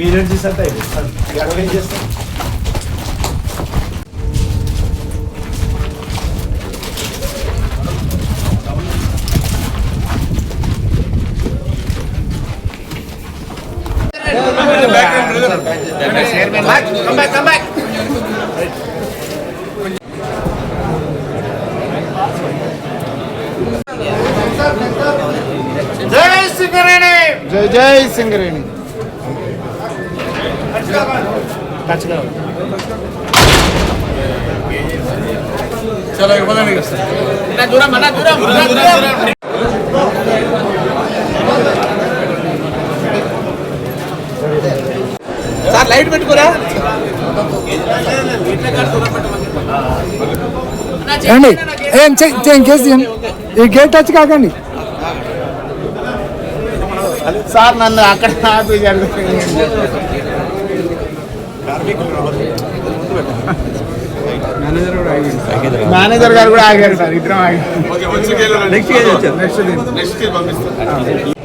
లోపల మీరేం చేసేంత ఏం చేస్తాం Come back, come back. జై సింగరేణి జై జై సింగరేణి చలో ఇవ్వదండి దూరం అన్న దూరం దూరం సార్ లైట్ పెట్టుకోరా ఏం కేసు చేసి ఈ గేట్ టచ్ కాకండి. సార్ నన్ను అక్కడ ఆపేశారు మేనేజర్ గారు కూడా ఆగారు సార్. ఇద్దరం ఆగారు నెక్స్ట్ నెక్స్ట్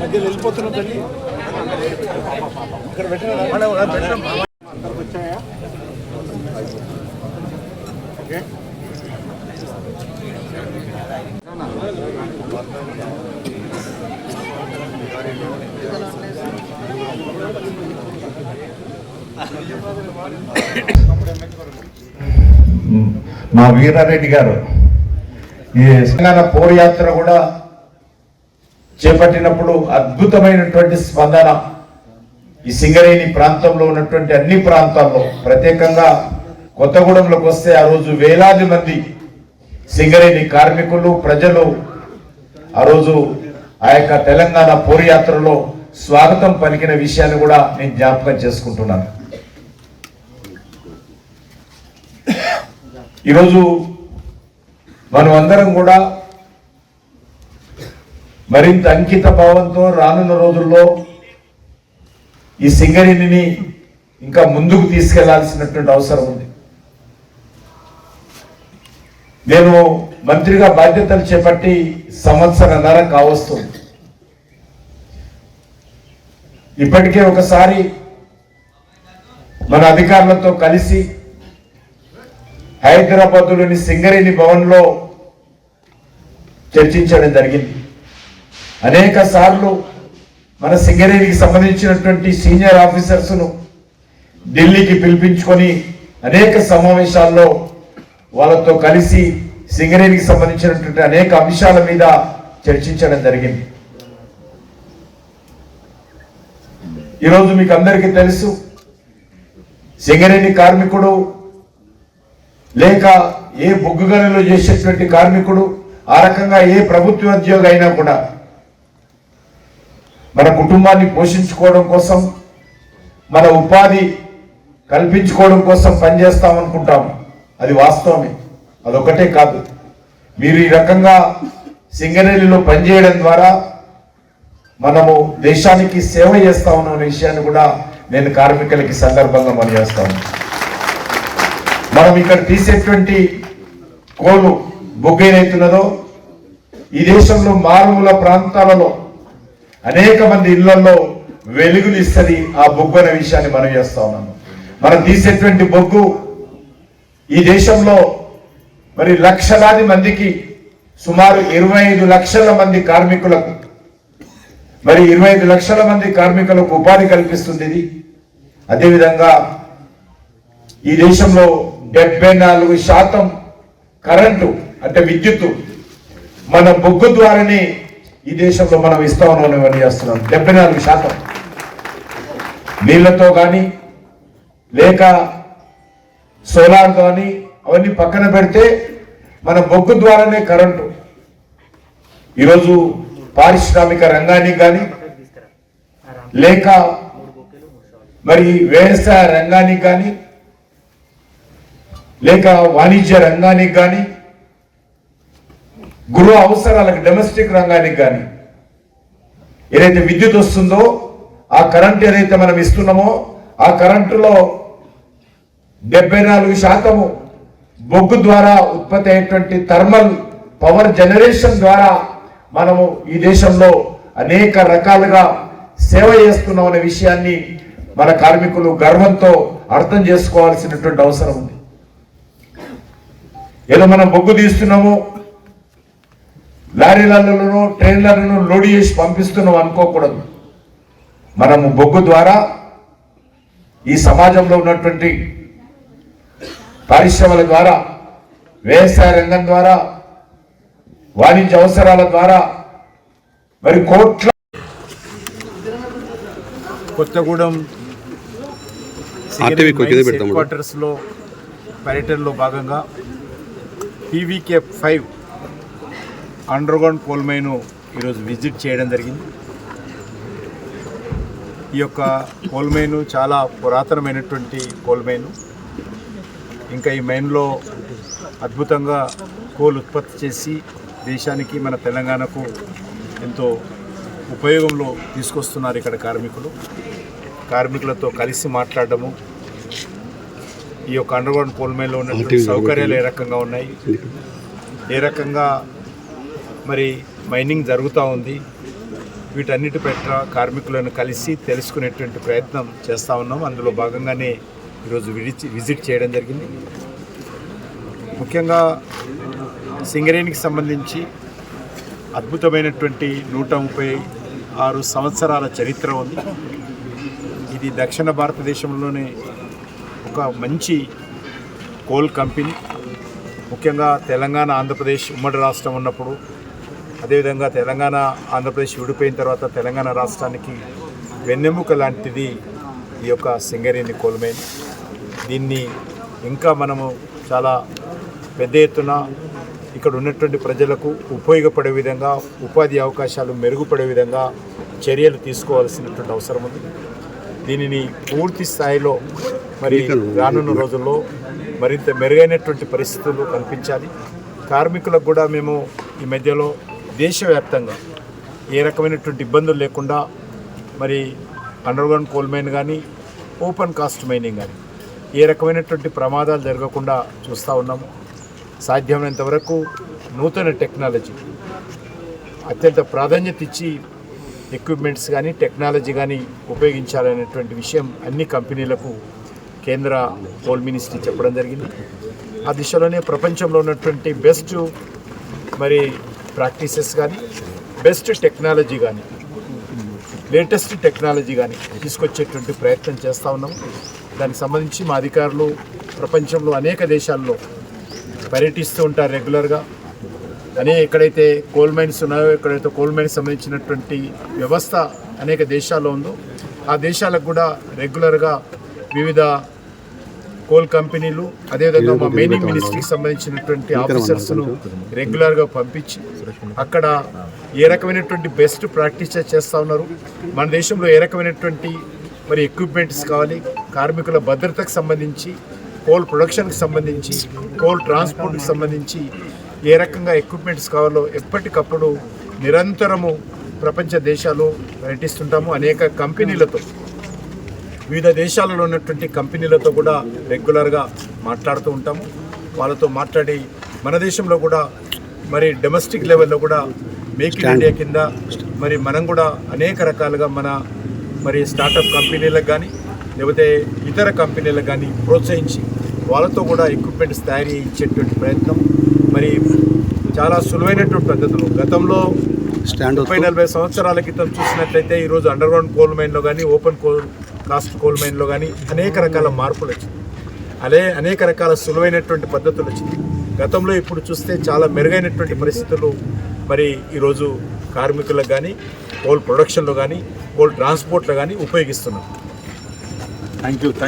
మధ్యలో వెళ్ళిపోతున్నాం తల్లి ఇక్కడ పెట్టిన వచ్చాయా ఓకే మా వీరారెడ్డి గారు ఈ తెలంగాణ పోరయాత్ర కూడా చేపట్టినప్పుడు అద్భుతమైనటువంటి స్పందన. ఈ సింగరేణి ప్రాంతంలో ఉన్నటువంటి అన్ని ప్రాంతాల్లో ప్రత్యేకంగా కొత్తగూడెంలోకి వస్తే ఆ రోజు వేలాది మంది సింగరేణి కార్మికులు ప్రజలు ఆ రోజు ఆ యొక్క తెలంగాణ పోరయాత్రలో స్వాగతం పలికిన విషయాన్ని కూడా నేను జ్ఞాపకం చేసుకుంటున్నాను. ఈరోజు మనం అందరం కూడా మరింత అంకిత భావంతో రానున్న రోజుల్లో ఈ సింగరేణిని ఇంకా ముందుకు తీసుకెళ్ళాల్సినటువంటి అవసరం ఉంది. నేను మంత్రిగా బాధ్యతలు చేపట్టి సంవత్సరన్నర కావస్తుంది. ఇప్పటికే ఒకసారి మన అధికారులతో కలిసి హైదరాబాద్లోని సింగరేణి భవన్లో చర్చించడం జరిగింది. అనేక సార్లు మన సింగరేణికి సంబంధించినటువంటి సీనియర్ ఆఫీసర్స్ను ఢిల్లీకి పిలిపించుకొని అనేక సమావేశాల్లో వాళ్ళతో కలిసి సింగరేణికి సంబంధించినటువంటి అనేక అంశాల మీద చర్చించడం జరిగింది. ఈరోజు మీకు అందరికీ తెలుసు సింగరేణి కార్మికుడు లేక ఏ బొగ్గు గనులు చేసేటువంటి కార్మికుడు ఆ రకంగా ఏ ప్రభుత్వ ఉద్యోగి అయినా కూడా మన కుటుంబాన్ని పోషించుకోవడం కోసం మన ఉపాధి కల్పించుకోవడం కోసం పనిచేస్తాం అనుకుంటాం. అది వాస్తవమే. అదొకటే కాదు. మీరు ఈ రకంగా సింగరేణిలో పనిచేయడం ద్వారా మనము దేశానికి సేవ చేస్తా ఉన్న విషయాన్ని కూడా నేను కార్మికులకి సందర్భంగా మనం చేస్తాను మనం ఇక్కడ తీసేటువంటి కోలు బొగ్గు ఏదైతున్నదో ఈ దేశంలో మారుమూల ప్రాంతాలలో అనేక మంది ఇళ్ళలో వెలుగులు ఇస్తుంది ఆ బొగ్గు అనే విషయాన్ని మనం చేస్తా ఉన్నాము మనం తీసేటువంటి బొగ్గు ఈ దేశంలో మరి లక్షలాది మందికి సుమారు ఇరవై ఐదు లక్షల మంది కార్మికులకు మరి ఇరవై ఐదు లక్షల మంది కార్మికులకు ఉపాధి కల్పిస్తుంది ఇది అదేవిధంగా ఈ దేశంలో డెబ్బై నాలుగు శాతం కరెంటు అంటే విద్యుత్తు మన బొగ్గు ద్వారానే ఈ దేశంలో మనం ఇస్తా ఉన్నాం చేస్తున్నాం. డెబ్బై నాలుగు శాతం. నీళ్ళతో కానీ లేక సోలార్ కానీ అవన్నీ పక్కన పెడితే మన బొగ్గు ద్వారానే కరెంటు. ఈరోజు పారిశ్రామిక రంగానికి కానీ లేక మరి వ్యవసాయ రంగానికి కానీ లేక వాణిజ్య రంగానికి కానీ గృహ అవసరాలకు డొమెస్టిక్ రంగానికి కానీ ఏదైతే విద్యుత్ వస్తుందో ఆ కరెంట్ ఏదైతే మనం ఇస్తున్నామో ఆ కరెంటులో డెబ్బై నాలుగు శాతము బొగ్గు ద్వారా ఉత్పత్తి అయ్యేటువంటి థర్మల్ పవర్ జనరేషన్ ద్వారా మనము ఈ దేశంలో అనేక రకాలుగా సేవ చేస్తున్నాం అనే విషయాన్ని మన కార్మికులు గర్వంతో అర్థం చేసుకోవాల్సినటువంటి అవసరం ఉంది. ఏదో మనం బొగ్గు తీస్తున్నాము లారీలలో ట్రైన్లను లోడ్ చేసి పంపిస్తున్నాం అనుకోకూడదు. మనము బొగ్గు ద్వారా ఈ సమాజంలో ఉన్నటువంటి పరిశ్రమల ద్వారా వ్యవసాయ రంగం ద్వారా వాణిజ్య అవసరాల ద్వారా మరి కోట్ల కొత్తగూడెం హెడ్ క్వార్టర్స్లో పర్యటనలో భాగంగా PVK five underground coal mine ఈరోజు విజిట్ చేయడం జరిగింది. ఈ యొక్క కోల్ మైను చాలా పురాతనమైనటువంటి కోల్ మైను ఇంకా ఈ మైన్లో అద్భుతంగా కోల్ ఉత్పత్తి చేసి దేశానికి మన తెలంగాణకు ఎంతో ఉపయోగంలో తీసుకొస్తున్నారు ఇక్కడ కార్మికులు. కార్మికులతో కలిసి మాట్లాడడము ఈ యొక్క అండర్గ్రౌండ్ కోల్ మైన్లో ఉన్నటువంటి సౌకర్యాలు ఏ రకంగా ఉన్నాయి? ఏ రకంగా మరి మైనింగ్ జరుగుతూ ఉంది? వీటన్నిటి పట్ల కార్మికులను కలిసి తెలుసుకునేటువంటి ప్రయత్నం చేస్తూ ఉన్నాం. అందులో భాగంగానే ఈరోజు విడిచి విజిట్ చేయడం జరిగింది. ముఖ్యంగా సింగరేణికి సంబంధించి అద్భుతమైనటువంటి నూట ముప్పై ఆరు సంవత్సరాల చరిత్ర ఉంది. ఇది దక్షిణ భారతదేశంలోనే ఒక మంచి కోల్ కంపెనీ. ముఖ్యంగా తెలంగాణ ఆంధ్రప్రదేశ్ ఉమ్మడి రాష్ట్రం ఉన్నప్పుడు అదేవిధంగా తెలంగాణ ఆంధ్రప్రదేశ్ విడిపోయిన తర్వాత తెలంగాణ రాష్ట్రానికి వెన్నెముక లాంటిది ఈ యొక్క సింగరేణి కోల్మైన్ దీన్ని ఇంకా మనము చాలా పెద్ద ఎత్తున ఇక్కడ ఉన్నటువంటి ప్రజలకు ఉపయోగపడే విధంగా ఉపాధి అవకాశాలు మెరుగుపడే విధంగా చర్యలు తీసుకోవాల్సినటువంటి అవసరం ఉంది. దీనిని పూర్తి స్థాయిలో మరి రానున్న రోజుల్లో మరింత మెరుగైనటువంటి పరిస్థితులు కల్పించాలి కార్మికులకు కూడా మేము ఈ మధ్యలో దేశవ్యాప్తంగా ఏ రకమైనటువంటి ఇబ్బందులు లేకుండా మరి అండర్గ్రౌండ్ కోల్ మైన్ కానీ ఓపెన్ కాస్ట్ మైనింగ్ కానీ ఏ రకమైనటువంటి ప్రమాదాలు జరగకుండా చూస్తూ ఉన్నాము. సాధ్యమైనంత వరకు నూతన టెక్నాలజీ అత్యంత ప్రాధాన్యత ఇచ్చి ఎక్విప్మెంట్స్ కానీ టెక్నాలజీ కానీ ఉపయోగించాలనేటువంటి విషయం అన్ని కంపెనీలకు కేంద్ర కోల్ మినిస్ట్రీ చెప్పడం జరిగింది. ఆ దిశలోనే ప్రపంచంలో ఉన్నటువంటి బెస్ట్ మరి ప్రాక్టీసెస్ కానీ బెస్ట్ టెక్నాలజీ కానీ లేటెస్ట్ టెక్నాలజీ కానీ తీసుకొచ్చేటువంటి ప్రయత్నం చేస్తూ ఉన్నాం. దానికి సంబంధించి మా అధికారులు ప్రపంచంలో అనేక దేశాల్లో పర్యటిస్తూ ఉంటారు రెగ్యులర్గా అనే ఎక్కడైతే కోల్ మైన్స్ ఉన్నాయో ఎక్కడైతే కోల్ మైన్స్ సంబంధించినటువంటి వ్యవస్థ అనేక దేశాల్లో ఉందో ఆ దేశాలకు కూడా రెగ్యులర్గా వివిధ కోల్ కంపెనీలు అదేవిధంగా మా మైనింగ్ మినిస్ట్రీకి సంబంధించినటువంటి ఆఫీసర్స్ను రెగ్యులర్గా పంపించి అక్కడ ఏ రకమైనటువంటి బెస్ట్ ప్రాక్టీస్ చేస్తూ ఉన్నారు. మన దేశంలో ఏ రకమైనటువంటి మరి ఎక్విప్మెంట్స్ కావాలి కార్మికుల భద్రతకు సంబంధించి కోల్ ప్రొడక్షన్కి సంబంధించి కోల్ ట్రాన్స్పోర్ట్కి సంబంధించి ఏ రకంగా ఎక్విప్మెంట్స్ కావాలో ఎప్పటికప్పుడు నిరంతరము ప్రపంచ దేశాలు పర్యటిస్తుంటాము అనేక కంపెనీలతో వివిధ దేశాలలో ఉన్నటువంటి కంపెనీలతో కూడా రెగ్యులర్గా మాట్లాడుతూ ఉంటాము. వాళ్ళతో మాట్లాడి మన దేశంలో కూడా మరి డొమెస్టిక్ లెవెల్లో కూడా మేక్ ఇన్ ఇండియా కింద మరి మనం కూడా అనేక రకాలుగా మన మరి స్టార్టప్ కంపెనీలకు కానీ లేకపోతే ఇతర కంపెనీలకు కానీ ప్రోత్సహించి వాళ్ళతో కూడా ఎక్విప్మెంట్స్ తయారీ ఇచ్చేటువంటి ప్రయత్నం. మరి చాలా సులువైనటువంటి పద్ధతులు. గతంలో ముప్పై నలభై సంవత్సరాల క్రితం చూసినట్లయితే ఈరోజు అండర్ గ్రౌండ్ కోల్ మైన్లో కానీ ఓపెన్ కోల్ కాస్ట్ కోల్ మైన్లో కానీ అనేక రకాల మార్పులు వచ్చింది అదే అనేక రకాల సులువైనటువంటి పద్ధతులు వచ్చింది గతంలో ఇప్పుడు చూస్తే చాలా మెరుగైనటువంటి పరిస్థితులు మరి ఈరోజు కార్మికులకు కానీ కోల్ ప్రొడక్షన్లో కానీ కోల్ ట్రాన్స్పోర్ట్లో కానీ ఉపయోగిస్తున్నాం థ్యాంక్ యూ